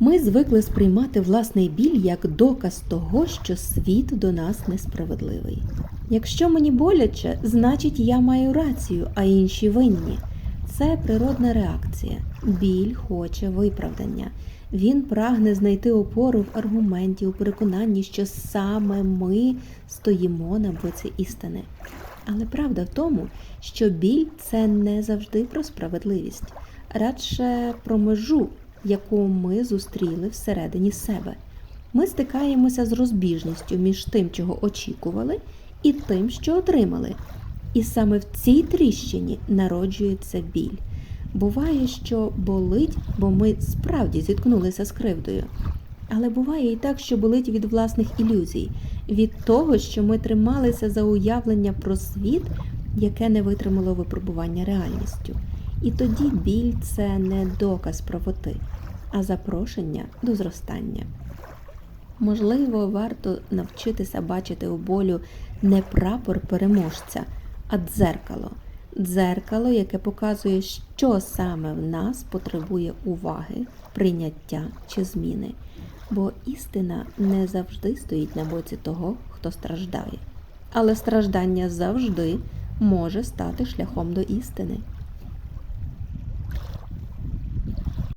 Ми звикли сприймати власний біль як доказ того, що світ до нас несправедливий. Якщо мені боляче, значить я маю рацію, а інші винні. Це природна реакція. Біль хоче виправдання. Він прагне знайти опору в аргументі, у переконанні, що саме ми стоїмо на боці істини. Але правда в тому, що біль це не завжди про справедливість, радше про межу, яку ми зустріли всередині себе. Ми стикаємося з розбіжністю між тим, чого очікували, і тим, що отримали. І саме в цій тріщині народжується біль. Буває, що болить, бо ми справді зіткнулися з кривдою. Але буває і так, що болить від власних ілюзій, від того, що ми трималися за уявлення про світ, яке не витримало випробування реальністю. І тоді біль це не доказ правоти, а запрошення до зростання. Можливо, варто навчитися бачити у болю не прапор переможця, а дзеркало. Дзеркало, яке показує, що саме в нас потребує уваги, прийняття чи зміни. Бо істина не завжди стоїть на боці того, хто страждає. Але страждання завжди може стати шляхом до істини.